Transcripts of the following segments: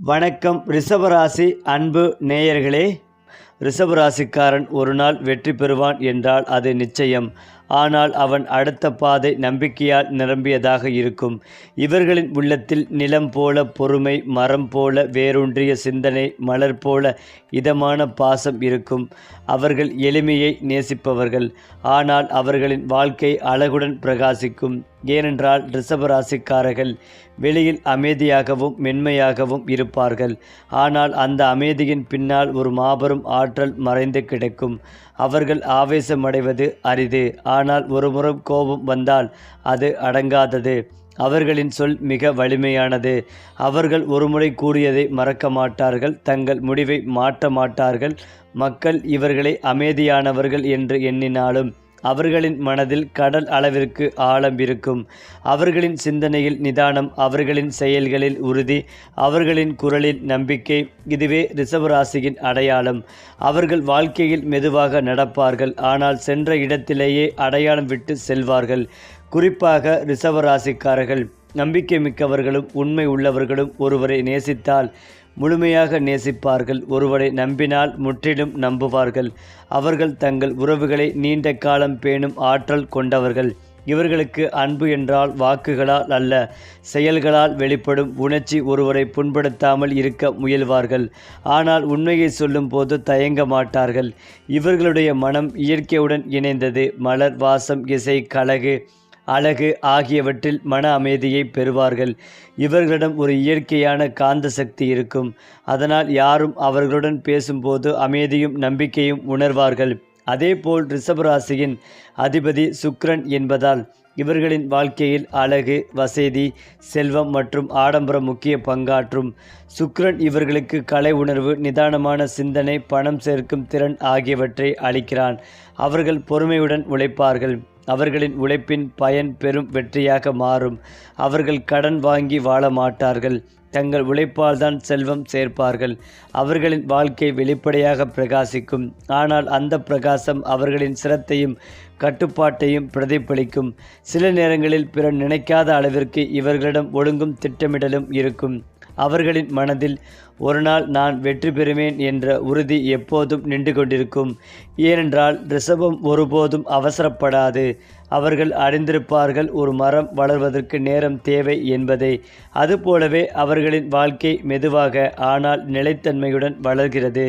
வணக்கம் ரிஷபராசி அன்பு நேயர்களே. ரிஷபராசிக்காரன் ஒரு நாள் வெற்றி பெறுவான் என்றால் அது நிச்சயம். ஆனால் அவன் அடுத்த பாதை நம்பிக்கையால் நிரம்பியதாக இருக்கும். இவர்களின் உள்ளத்தில் நிலம் போல பொறுமை மரம் போல வேரூன்றிய சிந்தனை மலர் போல இதமான பாசம் இருக்கும். அவர்கள் எளிமையை நேசிப்பவர்கள். ஆனால் அவர்களின் வாழ்க்கை அழகுடன் பிரகாசிக்கும். ஏனென்றால் ரிஷபராசிக்காரர்கள் வெளியில் அமைதியாகவும் மென்மையாகவும் இருப்பார்கள். ஆனால் அந்த அமைதியின் பின்னால் ஒரு மாபெரும் ஆற்றல் மறைந்து கிடக்கும். அவர்கள் ஆவேசமடைவது அரிது. ஆனால் ஒருமுறை கோபம் வந்தால் அது அடங்காதது. அவர்களின் சொல் மிக வலிமையானது. அவர்கள் ஒருமுறை கூறியதை மறக்க மாட்டார்கள். தங்கள் முடிவை மாற்ற மாட்டார்கள். மக்கள் இவர்களை அமைதியானவர்கள் என்று எண்ணினாலும் அவர்களின் மனதில் கடல் அளவிற்கு ஆழம் இருக்கும். அவர்களின் சிந்தனையில் நிதானம் அவர்களின் செயல்களில் உறுதி அவர்களின் குரலில் நம்பிக்கை இதுவே ரிஷபராசியின் அடையாளம். அவர்கள் வாழ்க்கையில் மெதுவாக நடப்பார்கள் ஆனால் சென்ற இடத்திலேயே அடையாளம் விட்டு செல்வார்கள். குறிப்பாக ரிஷபராசிக்காரர்கள் நம்பிக்கை மிக்கவர்களும் உண்மை உள்ளவர்களும் ஒருவரை நேசித்தால் முழுமையாக நேசிப்பார்கள். ஒருவரை நம்பினால் முற்றிலும் நம்புவார்கள். அவர்கள் தங்கள் உறவுகளை நீண்ட காலம் பேணும் ஆற்றல் கொண்டவர்கள். இவர்களுக்கு அன்பு என்றால் வாக்குகளால் அல்ல செயல்களால் வெளிப்படும் உணர்ச்சி ஒருவரை புண்படுத்தாமல் இருக்க முயல்வார்கள். ஆனால் உண்மையை சொல்லும்போது தயங்க மாட்டார்கள். இவர்களுடைய மனம் இயற்கையுடன் இணைந்தது மலர் வாசம் இசை கலகு அழகு ஆகியவற்றில் மன அமைதியை பெறுவார்கள். இவர்களிடம் ஒரு இயற்கையான காந்த சக்தி இருக்கும். அதனால் யாரும் அவர்களுடன் பேசும்போது அமைதியும் நம்பிக்கையும் உணர்வார்கள். அதேபோல் ரிஷபராசியின் அதிபதி சுக்ரன் என்பதால் இவர்களின் வாழ்க்கையில் அழகு வசதி செல்வம் மற்றும் ஆடம்பரம் முக்கிய பங்காற்றும். சுக்ரன் இவர்களுக்கு கலை உணர்வு நிதானமான சிந்தனை பணம் சேர்க்கும் திறன் ஆகியவற்றை அளிக்கிறான். அவர்கள் பொறுமையுடன் உழைப்பார்கள். அவர்களின் உழைப்பின் பயன் பெரும் வெற்றியாக மாறும். அவர்கள் கடன் வாங்கி வாழ மாட்டார்கள். தங்கள் உழைப்பால் தான் செல்வம் சேர்ப்பார்கள். அவர்களின் வாழ்க்கை வெளிப்படையாக பிரகாசிக்கும். ஆனால் அந்த பிரகாசம் அவர்களின் சிரத்தையும் கட்டுப்பாட்டையும் பிரதிபலிக்கும். சில நேரங்களில் பிறர் நினைக்காத அளவிற்கு இவர்களிடம் ஒழுங்கும் திட்டமிடலும் இருக்கும். அவர்களின் மனதில் ஒரு நாள் நான் வெற்றி பெறுவேன் என்ற உறுதி எப்போதும் நின்று கொண்டிருக்கும். ஏனென்றால் ரிஷபம் ஒருபோதும் அவசரப்படாது. அவர்கள் அறிந்திருப்பார்கள் ஒரு மரம் வளர்வதற்கு நேரம் தேவை என்பதை. அதுபோலவே அவர்களின் வாழ்க்கை மெதுவாக ஆனால் நிலைத்தன்மையுடன் வளர்கிறது.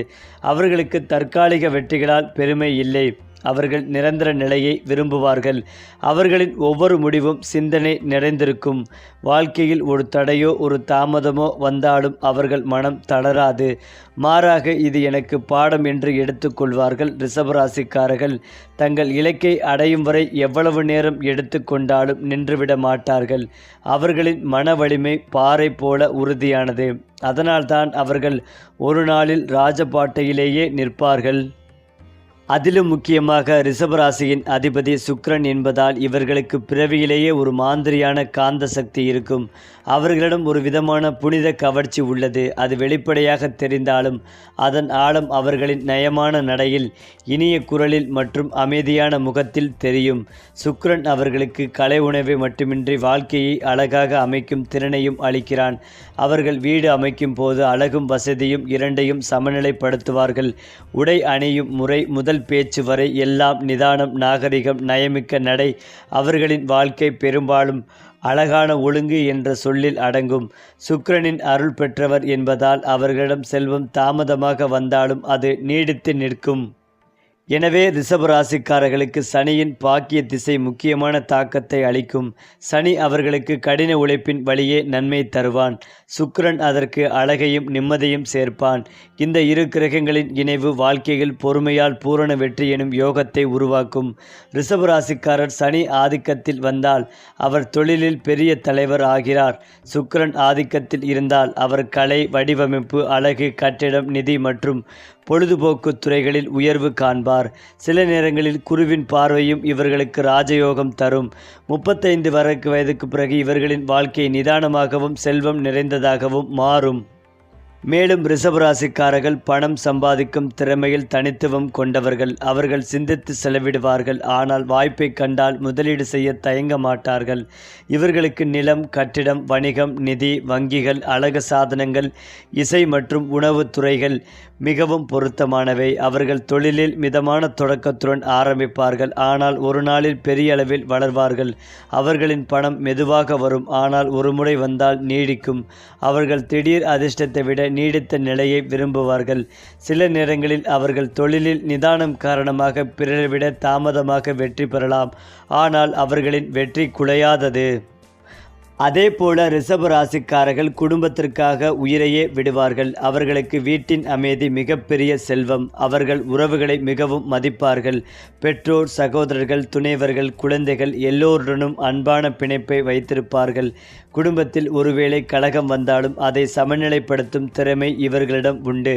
அவர்களுக்கு தற்காலிக வெற்றிகளால் பெருமை இல்லை. அவர்கள் நிரந்தர நிலையை விரும்புவார்கள். அவர்களின் ஒவ்வொரு முடிவும் சிந்தனை நிறைந்திருக்கும். வாழ்க்கையில் ஒரு தடையோ ஒரு தாமதமோ வந்தாலும் அவர்கள் மனம் தளராது. மாறாக இது எனக்கு பாடம் என்று எடுத்துக்கொள்வார்கள் ரிஷபராசிக்காரர்கள் தங்கள் இலக்கை அடையும் வரை எவ்வளவு நேரம் எடுத்துக்கொண்டாலும் நின்றுவிட மாட்டார்கள். அவர்களின் மன வலிமை பாறை போல உறுதியானது. அதனால்தான் அவர்கள் ஒரு நாளில் ராஜபாட்டையிலேயே நிற்பார்கள். அதிலும் முக்கியமாக ரிஷபராசியின் அதிபதி சுக்ரன் என்பதால் இவர்களுக்கு பிறவியிலேயே ஒரு மாந்திரியான காந்த சக்தி இருக்கும். அவர்களிடம் ஒரு விதமான புனித கவர்ச்சி உள்ளது. அது வெளிப்படையாக தெரிந்தாலும் அதன் ஆழம் அவர்களின் நயமான நடையில் இனிய குரலில் மற்றும் அமைதியான முகத்தில் தெரியும். சுக்ரன் அவர்களுக்கு கலை உணவை மட்டுமின்றி வாழ்க்கையை அழகாக அமைக்கும் திறனையும் அளிக்கிறான். அவர்கள் வீடு அமைக்கும் போது அழகும் வசதியும் இரண்டையும் சமநிலைப்படுத்துவார்கள். உடை அணியும் முறை முதல் பேச்சு வரை எல்லாம் நிதானம் நாகரிகம் நயமிக்க நடை அவர்களின் வாழ்க்கை பெரும்பாலும் அழகான ஒழுங்கு என்ற சொல்லில் அடங்கும். சுக்கிரனின் அருள் பெற்றவர் என்பதால் அவர்களிடம் செல்வம் தாமதமாக வந்தாலும் அது நீடித்து நிற்கும். எனவே ரிஷபராசிக்காரர்களுக்கு சனியின் பாக்கிய திசை முக்கியமான தாக்கத்தை அளிக்கும். சனி அவர்களுக்கு கடின உழைப்பின் வழியே நன்மை தருவான். சுக்கிரன் அதற்கு அழகையும் நிம்மதியும் சேர்ப்பான். இந்த இரு கிரகங்களின் இணைவு வாழ்க்கையில் பொறுமையால் பூரண வெற்றி எனும் யோகத்தை உருவாக்கும். ரிஷபராசிக்காரர் சனி ஆதிக்கத்தில் வந்தால் அவர் தொழிலில் பெரிய தலைவர் ஆகிறார். சுக்கிரன் ஆதிக்கத்தில் இருந்தால் அவர் கலை வடிவமைப்பு அழகு கட்டிடம் நிதி மற்றும் பொழுதுபோக்கு துறைகளில் உயர்வு காண்பார். சில நேரங்களில் குருவின் பார்வையும் இவர்களுக்கு ராஜயோகம் தரும். முப்பத்தைந்து வரக்கு வயதுக்கு பிறகு இவர்களின் வாழ்க்கை நிதானமாகவும் செல்வம் நிறைந்ததாகவும் மாறும். மேலும் ரிஷபராசிக்காரர்கள் பணம் சம்பாதிக்கும் திறமையில் தனித்துவம் கொண்டவர்கள். அவர்கள் சிந்தித்து செலவிடுவார்கள். ஆனால் வாய்ப்பை கண்டால் முதலீடு செய்ய தயங்க மாட்டார்கள். இவர்களுக்கு நிலம் கட்டிடம் வணிகம் நிதி வங்கிகள் அழகு சாதனங்கள் இசை மற்றும் உணவுத் துறைகள் மிகவும் பொருத்தமானவை. அவர்கள் தொழிலில் மிதமான தொடக்கத்துடன் ஆரம்பிப்பார்கள். ஆனால் ஒரு நாளில் பெரிய அளவில் வளர்வார்கள். அவர்களின் பணம் மெதுவாக வரும். ஆனால் ஒருமுறை வந்தால் நீடிக்கும். அவர்கள் திடீர் அதிர்ஷ்டத்தை விட நீடித்த நிலையை விரும்புவார்கள். சில நேரங்களில் அவர்கள் தொழிலில் நிதானம் காரணமாக பிறரை விட தாமதமாக வெற்றி பெறலாம். ஆனால் அவர்களின் வெற்றி குலையாதது. அதே போல ரிஷப ராசிக்காரர்கள் குடும்பத்திற்காக உயிரையே விடுவார்கள். அவர்களுக்கு வீட்டின் அமைதி மிகப்பெரிய செல்வம். அவர்கள் உறவுகளை மிகவும் மதிப்பார்கள். பெற்றோர் சகோதரர்கள் துணைவர்கள் குழந்தைகள் எல்லோருடனும் அன்பான பிணைப்பை வைத்திருப்பார்கள். குடும்பத்தில் ஒருவேளை கழகம் வந்தாலும் அதை சமநிலைப்படுத்தும் திறமை இவர்களிடம் உண்டு.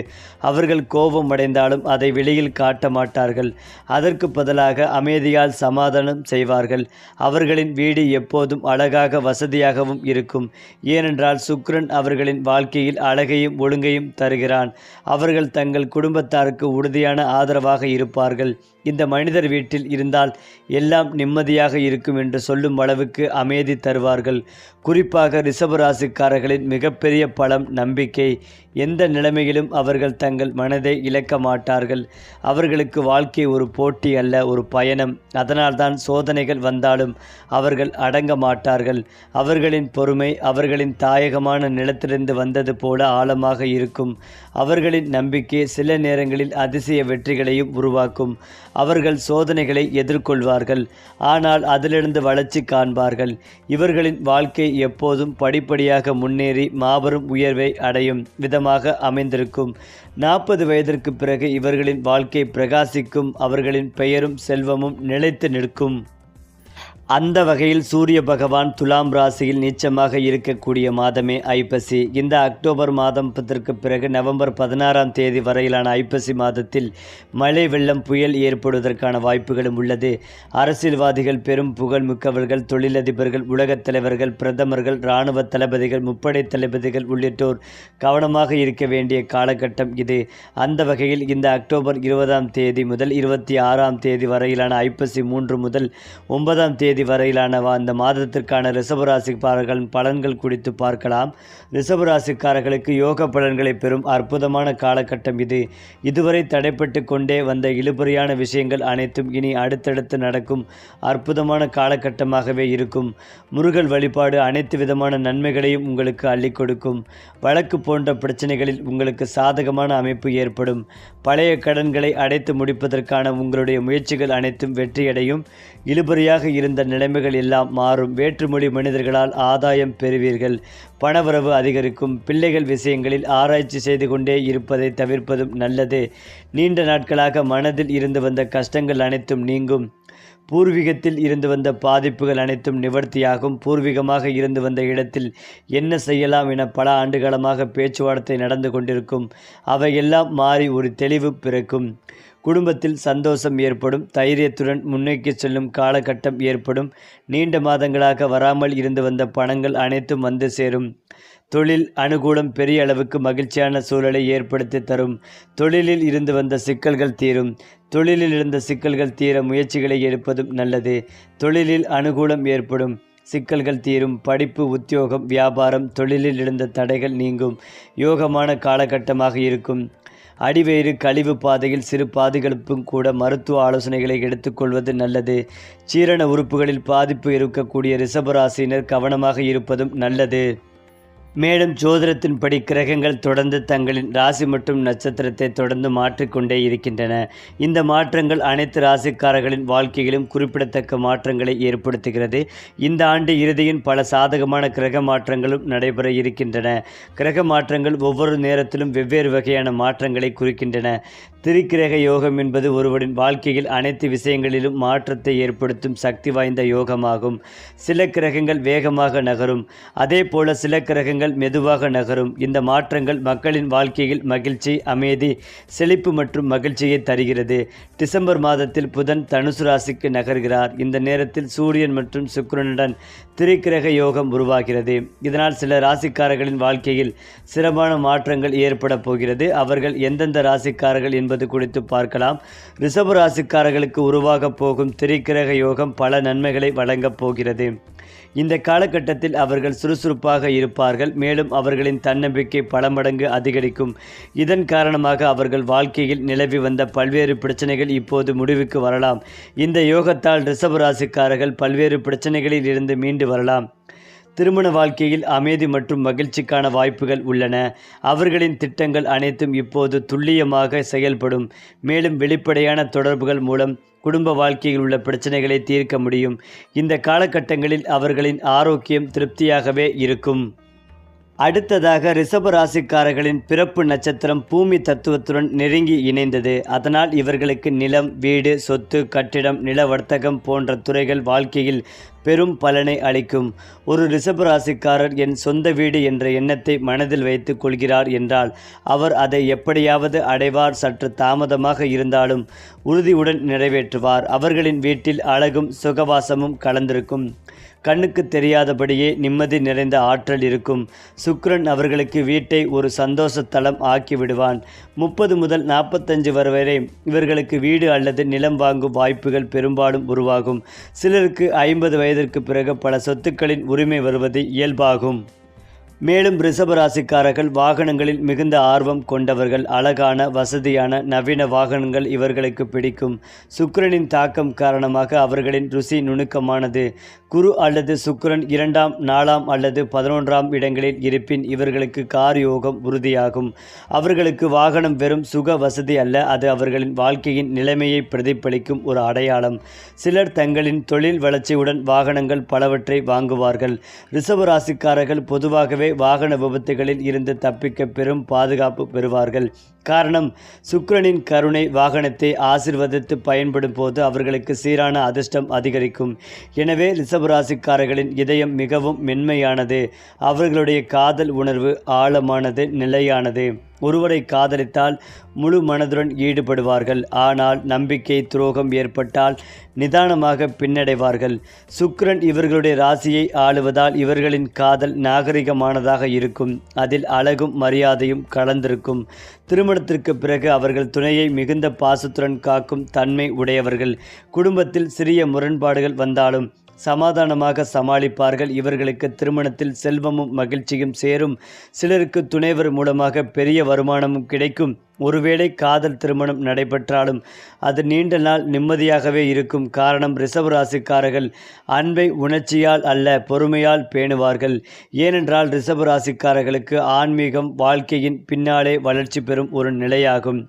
அவர்கள் கோபம் அடைந்தாலும் அதை வெளியில் காட்ட மாட்டார்கள். அதற்கு பதிலாக அமைதியால் சமாதானம் செய்வார்கள். அவர்களின் வீடு எப்போதும் அழகாக வசதியாகவும் இருக்கும். ஏனென்றால் சுக்ரன் அவர்களின் வாழ்க்கையில் அழகையும் ஒழுங்கையும் தருகிறான். அவர்கள் தங்கள் குடும்பத்தாருக்கு உறுதியான ஆதரவாக இருப்பார்கள். இந்த மனிதர் வீட்டில் இருந்தால் எல்லாம் நிம்மதியாக இருக்கும் என்று சொல்லும் அளவுக்கு அமைதி தருவார்கள். குறிப்பாக ரிஷபராசிக்காரர்களின் மிகப்பெரிய பலம் நம்பிக்கை எந்த நிலைமையிலும் அவர்கள் தங்கள் மனதை இழக்க மாட்டார்கள். அவர்களுக்கு வாழ்க்கை ஒரு போட்டி அல்ல ஒரு பயணம். அதனால்தான் சோதனைகள் வந்தாலும் அவர்கள் அடங்க மாட்டார்கள். அவர்களின் பொறுமை அவர்களின் தாயகமான நிலத்திலிருந்து வந்தது போல ஆழமாக இருக்கும். அவர்களின் நம்பிக்கை சில நேரங்களில் அதிசய வெற்றிகளையும் உருவாக்கும். அவர்கள் சோதனைகளை எதிர்கொள்வார்கள் ஆனால் அதிலிருந்து வளர்ச்சி காண்பார்கள். இவர்களின் வாழ்க்கை எப்போதும் படிப்படியாக முன்னேறி மாபெரும் உயர்வை அடையும் இடமாக அமைந்திருக்கும். நாற்பது வயதிற்கு பிறகு இவர்களின் வாழ்க்கை பிரகாசிக்கும் அவர்களின் பெயரும் செல்வமும் நிலைத்து நிற்கும். அந்த வகையில் சூரிய பகவான் துலாம் ராசியில் நீச்சமாக இருக்கக்கூடிய மாதமே ஐப்பசி. இந்த அக்டோபர் மாதத்திற்கு பிறகு நவம்பர் பதினாறாம் தேதி வரையிலான ஐப்பசி மாதத்தில் மழை வெள்ளம் புயல் ஏற்படுவதற்கான வாய்ப்புகளும் உள்ளது. அரசியல்வாதிகள் பெரும் புகழ் மிக்கவர்கள் தொழிலதிபர்கள் உலகத் தலைவர்கள் பிரதமர்கள் இராணுவ தளபதிகள் முப்படை தளபதிகள் உள்ளிட்டோர் கவனமாக இருக்க வேண்டிய காலகட்டம் இது. அந்த வகையில் இந்த அக்டோபர் இருபதாம் தேதி முதல் இருபத்தி ஆறாம் தேதி வரையிலான ஐப்பசி மூன்று முதல் ஒன்பதாம் தேதி வரையிலான வா- அந்த மாதத்திற்கான ரிஷபராசிக்காரர்களின் பலன்கள் குறித்து பார்க்கலாம். ரிஷபராசிக்காரர்களுக்கு யோக பலன்களை பெறும் அற்புதமான காலகட்டம் இது. இதுவரை தடைப்பட்டு கொண்டே வந்த இழுபறியான விஷயங்கள் அனைத்தும் இனி அடுத்தடுத்து நடக்கும் அற்புதமான காலகட்டமாகவே இருக்கும். முருகல் வழிபாடு அனைத்து விதமான நன்மைகளையும் உங்களுக்கு அள்ளிக் கொடுக்கும். வழக்கு போன்ற பிரச்சனைகளில் உங்களுக்கு சாதகமான அமைப்பு ஏற்படும். பழைய கடன்களை அடைத்து முடிப்பதற்கான உங்களுடைய முயற்சிகள் அனைத்தும் வெற்றியடையும். இழுபறியாக இருந்த நிலைமைகள் எல்லாம் மாறும். வேற்றுமொழி மனிதர்களால் ஆதாயம் பெறுவீர்கள். பணவரவு அதிகரிக்கும். பிள்ளைகள் விஷயங்களில் ஆராய்ச்சி செய்து கொண்டே இருப்பதை தவிர்ப்பதும் நல்லது. நீண்ட நாட்களாக மனதில் இருந்து வந்த கஷ்டங்கள் அனைத்தும் நீங்கும். பூர்வீகத்தில் இருந்து வந்த பாதிப்புகள் அனைத்தும் நிவர்த்தியாகும். பூர்வீகமாக இருந்து வந்த இடத்தில் என்ன செய்யலாம் என பல ஆண்டுகாலமாக பேச்சுவார்த்தை நடந்து கொண்டிருக்கும். அவையெல்லாம் மாறி ஒரு தெளிவு பிறக்கும். குடும்பத்தில் சந்தோஷம் ஏற்படும் தைரியத்துடன் முன்னோக்கி செல்லும் காலகட்டம் ஏற்படும் நீண்ட மாதங்களாக வராமல் இருந்து வந்த பணங்கள் அனைத்தும் வந்து சேரும். தொழில் அனுகூலம் பெரிய அளவுக்கு மகிழ்ச்சியான சூழலை ஏற்படுத்தி தரும். தொழிலில் இருந்து வந்த சிக்கல்கள் தீரும். தொழிலில் இருந்த சிக்கல்கள் தீர முயற்சிகளை எடுப்பதும் நல்லது. தொழிலில் அனுகூலம் ஏற்படும். சிக்கல்கள் தீரும். படிப்பு உத்தியோகம் வியாபாரம் தொழிலில் இருந்த தடைகள் நீங்கும். யோகமான காலகட்டமாக இருக்கும். அடிவயிறு கழிவு பாதையில் சிறு பாதுகாப்பும் கூட மருத்துவ ஆலோசனைகளை எடுத்துக்கொள்வது நல்லது. சீரண உறுப்புகளில் பாதிப்பு இருக்கக்கூடிய ரிஷபராசினர் கவனமாக இருப்பதும் நல்லது. மேலும் ஜோதிடத்தின்படி கிரகங்கள் தொடர்ந்து தங்களின் ராசி மற்றும் நட்சத்திரத்தை தொடர்ந்து மாற்றிக்கொண்டே இருக்கின்றன. இந்த மாற்றங்கள் அனைத்து ராசிக்காரர்களின் வாழ்க்கையிலும் குறிப்பிடத்தக்க மாற்றங்களை ஏற்படுத்துகிறது. இந்த ஆண்டு இறுதியின் பல சாதகமான கிரக மாற்றங்களும் நடைபெற இருக்கின்றன. கிரக மாற்றங்கள் ஒவ்வொரு நேரத்திலும் வெவ்வேறு வகையான மாற்றங்களை குறிக்கின்றன. திரிக்கிரக யோகம் என்பது ஒருவரின் வாழ்க்கையில் அனைத்து விஷயங்களிலும் மாற்றத்தை ஏற்படுத்தும் சக்தி வாய்ந்த யோகமாகும். சில கிரகங்கள் வேகமாக நகரும். அதே போல சில கிரகங்கள் மெதுவாக நகரும். இந்த மாற்றங்கள் மக்களின் வாழ்க்கையில் மகிழ்ச்சி அமைதி செழிப்பு மற்றும் மகிழ்ச்சியை தருகிறது. டிசம்பர் மாதத்தில் புதன் தனுசு ராசிக்கு நகர்கிறார். இந்த நேரத்தில் சூரியன் மற்றும் சுக்கிரனுடன் திரிக்கிரக யோகம் உருவாகிறது. இதனால் சில ராசிக்காரர்களின் வாழ்க்கையில் சிறப்பான மாற்றங்கள் ஏற்பட போகிறது. அவர்கள் எந்தெந்த ராசிக்காரர்கள் என்பது குறித்து பார்க்கலாம். ரிஷப ராசிக்காரர்களுக்கு உருவாகப் போகும் திரிக்கிரக யோகம் பல நன்மைகளை வழங்கப் போகிறது. இந்த காலகட்டத்தில் அவர்கள் சுறுசுறுப்பாக இருப்பார்கள். மேலும் அவர்களின் தன்னம்பிக்கை பல மடங்கு அதிகரிக்கும். இதன் காரணமாக அவர்கள் வாழ்க்கையில் நிலவி வந்த பல்வேறு பிரச்சனைகள் இப்போது முடிவுக்கு வரலாம். இந்த யோகத்தால் ரிஷப ராசிக்காரர்கள் பல்வேறு பிரச்சனைகளில் இருந்து மீண்டு வரலாம். திருமண வாழ்க்கையில் அமைதி மற்றும் மகிழ்ச்சிக்கான வாய்ப்புகள் உள்ளன. அவர்களின் திட்டங்கள் அனைத்தும் இப்போது துல்லியமாக செயல்படும். மேலும் வெளிப்படையான தொடர்புகள் மூலம் குடும்ப வாழ்க்கையில் உள்ள பிரச்சனைகளை தீர்க்க முடியும். இந்த காலகட்டங்களில் அவர்களின் ஆரோக்கியம் திருப்தியாகவே இருக்கும். அடுத்ததாக ரிஷப ராசிக்காரர்களின் பிறப்பு நட்சத்திரம் பூமி தத்துவத்துடன் நெருங்கி இணைந்தது. அதனால் இவர்களுக்கு நிலம் வீடு சொத்து கட்டிடம் நில வர்த்தகம் போன்ற துறைகள் வாழ்க்கையில் பெரும் பலனை அளிக்கும். ஒரு ரிஷப ராசிக்காரர் என் சொந்த வீடு என்ற எண்ணத்தை மனதில் வைத்து கொள்கிறார் என்றால் அவர் அதை எப்படியாவது அடைவார் சற்று தாமதமாக இருந்தாலும் உறுதியுடன் நிறைவேற்றுவார். அவர்களின் வீட்டில் அழகும் சுகவாசமும் கலந்திருக்கும். கண்ணுக்கு தெரியாதபடியே நிம்மதி நிறைந்த ஆற்றல் இருக்கும். சுக்ரன் அவர்களுக்கு வீட்டை ஒரு சந்தோஷ தளம் ஆக்கி விடுவான். முப்பது முதல் நாற்பத்தஞ்சு வரை இவர்களுக்கு வீடு அல்லது நிலம் வாங்கும் வாய்ப்புகள் பெரும்பாலும் உருவாகும். சிலருக்கு ஐம்பது வயதிற்கு பிறகு பல சொத்துக்களின் உரிமை வருவது இயல்பாகும். மேலும் ரிஷபராசிக்காரர்கள் வாகனங்களில் மிகுந்த ஆர்வம் கொண்டவர்கள் அழகான வசதியான நவீன வாகனங்கள் இவர்களுக்கு பிடிக்கும். சுக்கிரனின் தாக்கம் காரணமாக அவர்களின் ருசி நுணுக்கமானது. குரு அல்லது சுக்கிரன் இரண்டாம் நாலாம் அல்லது பதினொன்றாம் இடங்களில் இருப்பின் இவர்களுக்கு கார் யோகம் உறுதியாகும். அவர்களுக்கு வாகனம் வெறும் சுக வசதி அல்ல அது அவர்களின் வாழ்க்கையின் நிலைமையை பிரதிபலிக்கும் ஒரு அடையாளம். சிலர் தங்களின் தொழில் வளர்ச்சியுடன் வாகனங்கள் பலவற்றை வாங்குவார்கள். ரிஷபராசிக்காரர்கள் பொதுவாகவே வாகன விபத்துகளில் இருந்து தப்பிக்க பெரும் பாதுகாப்பு பெறுவார்கள். காரணம் சுக்கிரனின் கருணை வாகனத்தை ஆசிர்வதித்து பயன்படும் போது அவர்களுக்கு சீரான அதிர்ஷ்டம் அதிகரிக்கும். எனவே ரிஷபராசிக்காரர்களின் இதயம் மிகவும் மென்மையானது. அவர்களுடைய காதல் உணர்வு ஆழமானது நிலையானது. ஒருவரை காதலித்தால் முழு மனதுடன் ஈடுபடுவார்கள். ஆனால் நம்பிக்கை துரோகம் ஏற்பட்டால் நிதானமாக பின்னடைவார்கள். சுக்கிரன் இவர்களுடைய ராசியை ஆளுவதால் இவர்களின் காதல் நாகரிகமானதாக இருக்கும். அதில் அழகும் மரியாதையும் கலந்திருக்கும். திருமணத்திற்கு பிறகு அவர்கள் துணையை மிகுந்த பாசத்துடன் காக்கும் தன்மை உடையவர்கள். குடும்பத்தில் சிறிய முரண்பாடுகள் வந்தாலும் சமாதானமாக சமாளிப்பார்கள். இவர்களுக்கு திருமணத்தில் செல்வமும் மகிழ்ச்சியும் சேரும். சிலருக்கு துணைவர் மூலமாக பெரிய வருமானமும் கிடைக்கும். ஒருவேளை காதல் திருமணம் நடைபெற்றாலும் அது நீண்ட நாள் நிம்மதியாகவே இருக்கும். காரணம் ரிசர்வ் ராசிக்காரர்கள் அன்பை உணர்ச்சியால் அல்ல பொறுமையால் பேணுவார்கள். ஏனென்றால் ரிசர்வ் ராசிக்காரர்களுக்கு ஆன்மீகம் வாழ்க்கையின் பின்னாலே வளர்ச்சி பெறும் ஒரு நிலையாகும்.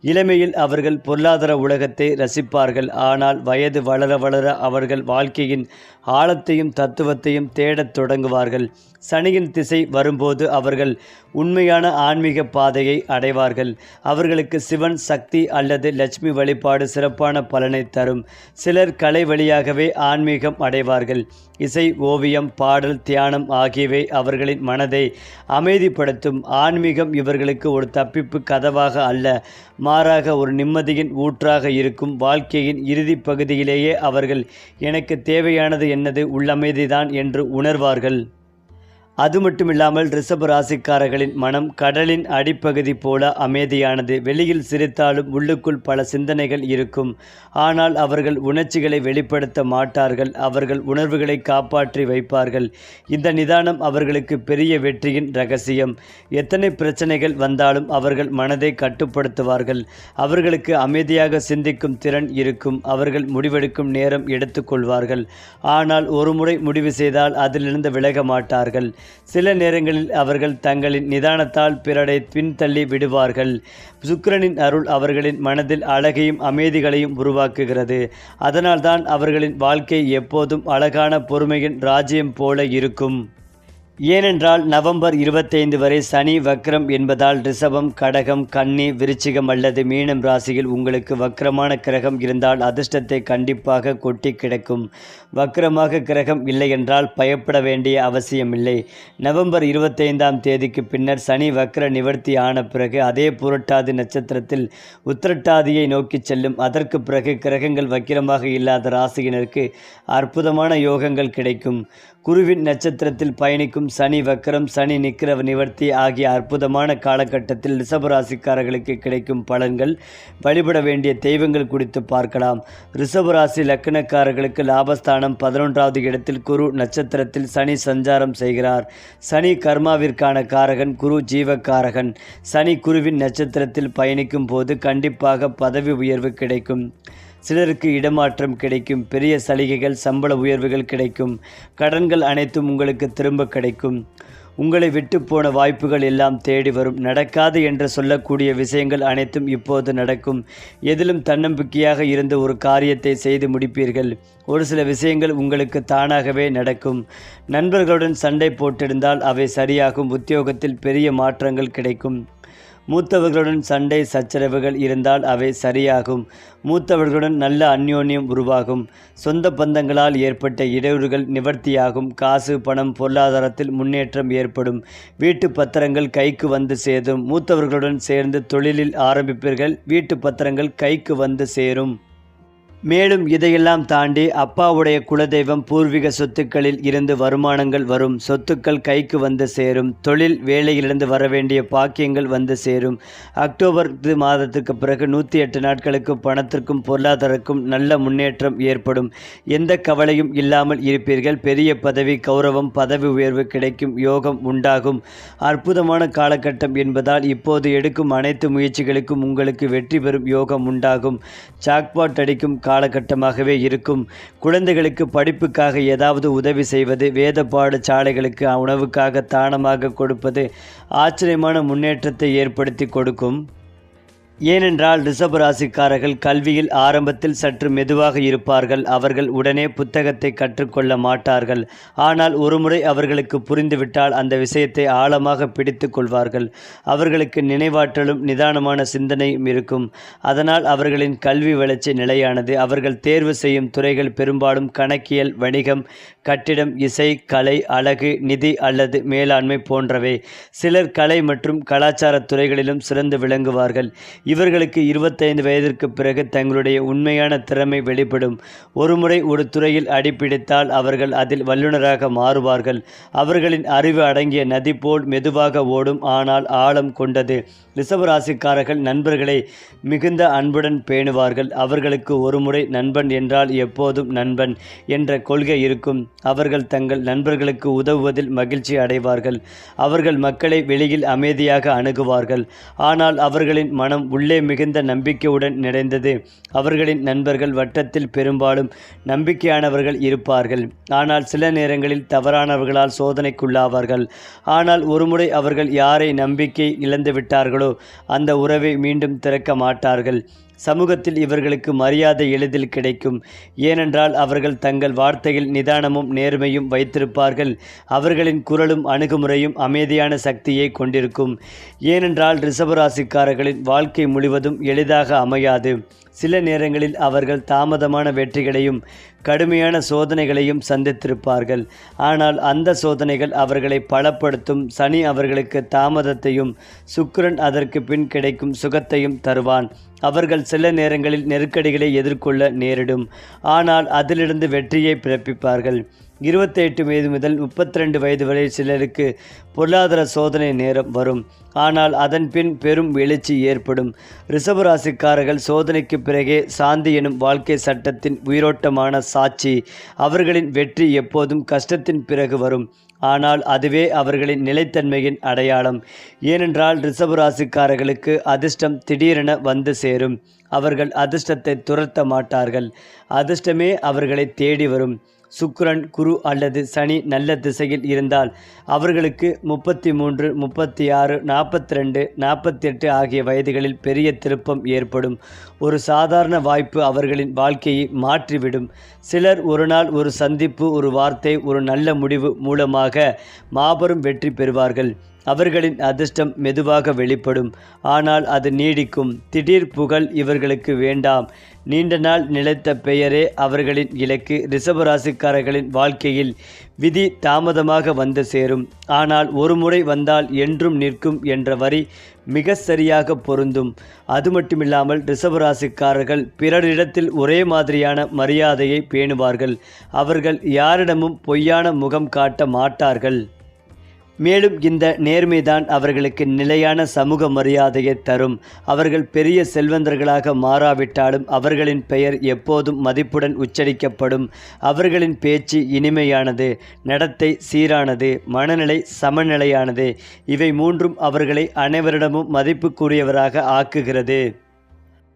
இளமையில் அவர்கள் பொருளாதார உலகத்தை ரசிப்பார்கள். ஆனால் வயது வளர வளர அவர்கள் வாழ்க்கையின் ஆழத்தையும் தத்துவத்தையும் தேடத் தொடங்குவார்கள். சனியின் திசை வரும்போது அவர்கள் உண்மையான ஆன்மீக பாதையை அடைவார்கள். அவர்களுக்கு சிவன் சக்தி அல்லது லட்சுமி வழிபாடு சிறப்பான பலனை தரும். சிலர் கலை வழியாகவே ஆன்மீகம் அடைவார்கள். இசை ஓவியம் பாடல் தியானம் ஆகியவை அவர்களின் மனதை அமைதிப்படுத்தும். ஆன்மீகம் இவர்களுக்கு ஒரு தப்பிப்பு கதவாக அல்ல. மாறாக ஒரு நிம்மதியின் ஊற்றாக இருக்கும் வாழ்க்கையின் இறுதி பகுதியிலேயே அவர்கள் எனக்கு தேவையானது என்னது? உள்ளமைதிதான் என்று உணர்வார்கள். அது மட்டும் இல்லாமல் ரிஷப ராசிக்காரர்களின் மனம் கடலின் அடிப்பகுதி போல அமைதியானது. வெளியில் சிரித்தாலும் உள்ளுக்குள் பல சிந்தனைகள் இருக்கும். ஆனால் அவர்கள் உணர்ச்சிகளை வெளிப்படுத்த மாட்டார்கள். அவர்கள் உணர்வுகளை காப்பாற்றி வைப்பார்கள். இந்த நிதானம் அவர்களுக்கு பெரிய வெற்றியின் ரகசியம். எத்தனை பிரச்சனைகள் வந்தாலும் அவர்கள் மனதை கட்டுப்படுத்துவார்கள். அவர்களுக்கு அமைதியாக சிந்திக்கும் திறன் இருக்கும். அவர்கள் முடிவெடுக்கும் நேரம் எடுத்துக்கொள்வார்கள் ஆனால் ஒருமுறை முடிவு செய்தால் அதிலிருந்து விலக மாட்டார்கள். சில நேரங்களில் அவர்கள் தங்களின் நிதானத்தால் பிறரை பின்தள்ளி விடுவார்கள். சுக்கிரனின் அருள் அவர்களின் மனதில் அழகையும் அமைதிகளையும் உருவாக்குகிறது. அதனால்தான் அவர்களின் வாழ்க்கை எப்போதும் அழகான பொறுமையின் ராஜ்யம் போல இருக்கும். ஏனென்றால் நவம்பர் இருபத்தைந்து வரை சனி வக்ரம் என்பதால் ரிஷபம் கடகம் கன்னி விருச்சிகம் அல்லது மீனம் ராசியில் உங்களுக்கு வக்ரமான கிரகம் இருந்தால் அதிர்ஷ்டத்தை கண்டிப்பாக கொட்டி கிடக்கும். வக்ரமாக கிரகம் இல்லை என்றால் பயப்பட வேண்டிய அவசியமில்லை நவம்பர் இருபத்தைந்தாம் தேதிக்கு பின்னர் சனி வக்ர நிவர்த்தி ஆன பிறகு அதே புரட்டாதி நட்சத்திரத்தில் உத்திரட்டாதியை நோக்கி செல்லும். அதற்கு பிறகு கிரகங்கள் வக்கிரமாக இல்லாத ராசியினருக்கு அற்புதமான யோகங்கள் கிடைக்கும். குருவின் நட்சத்திரத்தில் பயணிக்கும் சனி வக்கரம் சனி நிக்கிர நிவர்த்தி ஆகிய அற்புதமான காலகட்டத்தில் ரிஷபராசிக்காரர்களுக்கு கிடைக்கும் பலன்கள் வழிபட வேண்டிய தெய்வங்கள் குறித்து பார்க்கலாம். ரிஷபராசி லக்னக்காரர்களுக்கு லாபஸ்தானம் பதினொன்றாவது இடத்தில் குரு நட்சத்திரத்தில் சனி சஞ்சாரம் செய்கிறார். சனி கர்மாவிற்கான காரகன் குரு ஜீவக்காரகன் சனி குருவின் நட்சத்திரத்தில் பயணிக்கும் போது கண்டிப்பாக பதவி உயர்வு கிடைக்கும். சிலருக்கு இடமாற்றம் கிடைக்கும் பெரிய சலுகைகள் சம்பள உயர்வுகள் கிடைக்கும் கடன்கள் அனைத்தும் உங்களுக்கு திரும்ப கிடைக்கும். உங்களை விட்டு போன வாய்ப்புகள் எல்லாம் தேடி வரும். நடக்காது என்று சொல்லக்கூடிய விஷயங்கள் அனைத்தும் இப்போது நடக்கும். எதிலும் தன்னம்பிக்கையாக இருந்த ஒரு காரியத்தை செய்து முடிப்பீர்கள். ஒரு சில விஷயங்கள் உங்களுக்கு தானாகவே நடக்கும். நண்பர்களுடன் சண்டை போட்டிருந்தால் அவை சரியாகும். உத்தியோகத்தில் பெரிய மாற்றங்கள் கிடைக்கும். மூத்தவர்களுடன் சண்டை சச்சரவுகள் இருந்தால் அவை சரியாகும். மூத்தவர்களுடன் நல்ல அந்யோன்யம் உருவாகும். சொந்த பந்தங்களால் ஏற்பட்ட இடையூறுகள் நிவர்த்தியாகும். காசு பணம் பொருளாதாரத்தில் முன்னேற்றம் ஏற்படும். வீட்டு பத்திரங்கள் கைக்கு வந்து சேரும். மூத்தவர்களுடன் சேர்ந்து தொழிலில் ஆரம்பிப்பீர்கள். வீட்டு பத்திரங்கள் கைக்கு வந்து சேரும். மேலும் இதையெல்லாம் தாண்டி அப்பாவுடைய குலதெய்வம் பூர்வீக சொத்துக்களில் இருந்து வருமானங்கள் வரும். சொத்துக்கள் கைக்கு வந்து சேரும். தொழில் வேலையிலிருந்து வர வேண்டிய பாக்கியங்கள் வந்து சேரும். அக்டோபர் மாதத்துக்கு பிறகு நூற்றி எட்டு நாட்களுக்கு பணத்திற்கும் பொருளாதாரக்கும் நல்ல முன்னேற்றம் ஏற்படும். எந்த கவலையும் இல்லாமல் இருப்பீர்கள். பெரிய பதவி கௌரவம் பதவி உயர்வு கிடைக்கும் யோகம் உண்டாகும். அற்புதமான காலகட்டம் என்பதால் இப்போது எடுக்கும் அனைத்து முயற்சிகளுக்கும் உங்களுக்கு வெற்றி பெறும் யோகம் உண்டாகும். சாக்பாட் அடிக்கும் காலகட்டமாகவே இருக்கும். குழந்தைகளுக்கு படிப்புக்காக ஏதாவது உதவி செய்வது வேத பாடசாலைகளுக்கு உணவுக்காக தானமாக கொடுப்பது ஆச்சரியமான முன்னேற்றத்தை ஏற்படுத்தி கொடுக்கும். ஏனென்றால் ரிஷபராசிக்காரர்கள் கல்வியில் ஆரம்பத்தில் சற்று மெதுவாக இருப்பார்கள். அவர்கள் உடனே புத்தகத்தை கற்றுக்கொள்ள மாட்டார்கள். ஆனால் ஒருமுறை அவர்களுக்கு புரிந்துவிட்டால் அந்த விஷயத்தை ஆழமாக பிடித்து கொள்வார்கள். அவர்களுக்கு நினைவாற்றலும் நிதானமான சிந்தனையும் இருக்கும். அதனால் அவர்களின் கல்வி வளர்ச்சி நிலையானது. அவர்கள் தேர்வு செய்யும் துறைகள் பெரும்பாலும் கணக்கியல் வணிகம் கட்டிடம் இசை கலை அழகு நிதி அல்லது மேலாண்மை போன்றவை. சிலர் கலை மற்றும் கலாச்சார துறைகளிலும் சிறந்து விளங்குவார்கள். இவர்களுக்கு இருபத்தைந்து வயதிற்கு பிறகு தங்களுடைய உண்மையான திறமை வெளிப்படும். ஒருமுறை ஒரு துறையில் அடிப்பிடித்தால் அவர்கள் அதில் வல்லுநராக மாறுவார்கள். அவர்களின் அறிவு அடங்கிய நதி போல் மெதுவாக ஓடும். ஆனால் ஆழம் கொண்டது. ரிசவராசிக்காரர்கள் நண்பர்களை மிகுந்த அன்புடன் பேணுவார்கள். அவர்களுக்கு ஒருமுறை நண்பன் என்றால் எப்போதும் நண்பன் என்ற கொள்கை இருக்கும். அவர்கள் தங்கள் நண்பர்களுக்கு உதவுவதில் மகிழ்ச்சி அடைவார்கள். அவர்கள் மக்களை வெளியில் அமைதியாக அணுகுவார்கள். ஆனால் அவர்களின் மனம் உள்ளே மிகுந்த நம்பிக்கையுடன் நிறைந்தது. அவர்களின் நண்பர்கள் வட்டத்தில் பெரும்பாலும் நம்பிக்கையானவர்கள் இருப்பார்கள். ஆனால் சில நேரங்களில் தவறானவர்களால் சோதனைக்குள்ளாவார்கள். ஆனால் ஒருமுறை அவர்கள் யாரை நம்பிக்கை இழந்துவிட்டார்களோ அந்த உறவை மீண்டும் திறக்க மாட்டார்கள். சமூகத்தில் இவர்களுக்கு மரியாதை எளிதில் கிடைக்கும். ஏனென்றால் அவர்கள் தங்கள் வார்த்தையில் நிதானமும் நேர்மையும் வைத்திருப்பார்கள். அவர்களின் குரலும் அணுகுமுறையும் அமைதியான சக்தியை கொண்டிருக்கும். ஏனென்றால் ரிஷபராசிக்காரர்களின் வாழ்க்கை முழுவதும் எளிதாக அமையாது. சில நேரங்களில் அவர்கள் தாமதமான வெற்றிகளையும் கடுமையான சோதனைகளையும் சந்தித்திருப்பார்கள். ஆனால் அந்த சோதனைகள் அவர்களை பலப்படுத்தும் சனி அவர்களுக்கு தாமதத்தையும் சுக்கிரன் அதற்கு பின் கிடைக்கும் சுகத்தையும் தருவான். அவர்கள் சில நேரங்களில் நெருக்கடிகளை எதிர்கொள்ள நேரிடும். ஆனால் அதிலிருந்து வெற்றியை பிறப்பிப்பார்கள். இருபத்தெட்டு வயது முதல் முப்பத்தி ரெண்டு வயது வரை சிலருக்கு பொருளாதார சோதனை நேரம் வரும். ஆனால் அதன் பின் பெரும் எழுச்சி ஏற்படும். ரிஷபராசிக்காரர்கள் சோதனைக்கு பிறகே சாந்தி எனும் வாழ்க்கை சட்டத்தின் உயிரோட்டமான சாட்சி. அவர்களின் வெற்றி எப்போதும் கஷ்டத்தின் பிறகு வரும். ஆனால் அதுவே அவர்களின் நிலைத்தன்மையின் அடையாளம். ஏனென்றால் ரிஷபராசிக்காரர்களுக்கு அதிர்ஷ்டம் திடீரென வந்து சேரும். அவர்கள் அதிர்ஷ்டத்தை துரத்த மாட்டார்கள். அதிர்ஷ்டமே அவர்களை தேடி வரும். சுக்ரன் குரு அல்லது சனி நல்ல திசையில் இருந்தால் அவர்களுக்கு முப்பத்தி மூன்று முப்பத்தி ஆறு நாற்பத்தி ரெண்டு நாற்பத்தெட்டு ஆகிய வயதுகளில் பெரிய திருப்பம் ஏற்படும். ஒரு சாதாரண வாய்ப்பு அவர்களின் வாழ்க்கையை மாற்றிவிடும். சிலர் ஒரு நாள் ஒரு சந்திப்பு ஒரு வார்த்தை ஒரு நல்ல முடிவு மூலமாக மாபெரும் வெற்றி பெறுவார்கள். அவர்களின் அதிர்ஷ்டம் மெதுவாக வெளிப்படும். ஆனால் அது நீடிக்கும். திடீர் புகழ் இவர்களுக்கு வேண்டாம். நீண்ட நாள் நிலைத்த பெயரே அவர்களின் இலக்கு. ரிஷபராசிக்காரர்களின் வாழ்க்கையில் விதி தாமதமாக வந்து சேரும். ஆனால் ஒரு முறை வந்தால் என்றும் நிற்கும் என்ற வரி மிக சரியாக பொருந்தும். அது மட்டுமில்லாமல் ரிஷபராசிக்காரர்கள் பிறரிடத்தில் ஒரே மாதிரியான மரியாதையை பேணுவார்கள். அவர்கள் யாரிடமும் பொய்யான முகம் காட்ட மாட்டார்கள். மேலும் இந்த நேர்மைதான் அவர்களுக்கு நிலையான சமூக மரியாதையை தரும். அவர்கள் பெரிய செல்வந்தர்களாக மாறாவிட்டாலும் அவர்களின் பெயர் எப்போதும் மதிப்புடன் உச்சரிக்கப்படும். அவர்களின் பேச்சு இனிமையானது நடத்தை சீரானது மனநிலை சமநிலையானது. இவை மூன்றும் அவர்களை அனைவரிடமும் மதிப்புக்குரியவராக ஆக்குகிறது.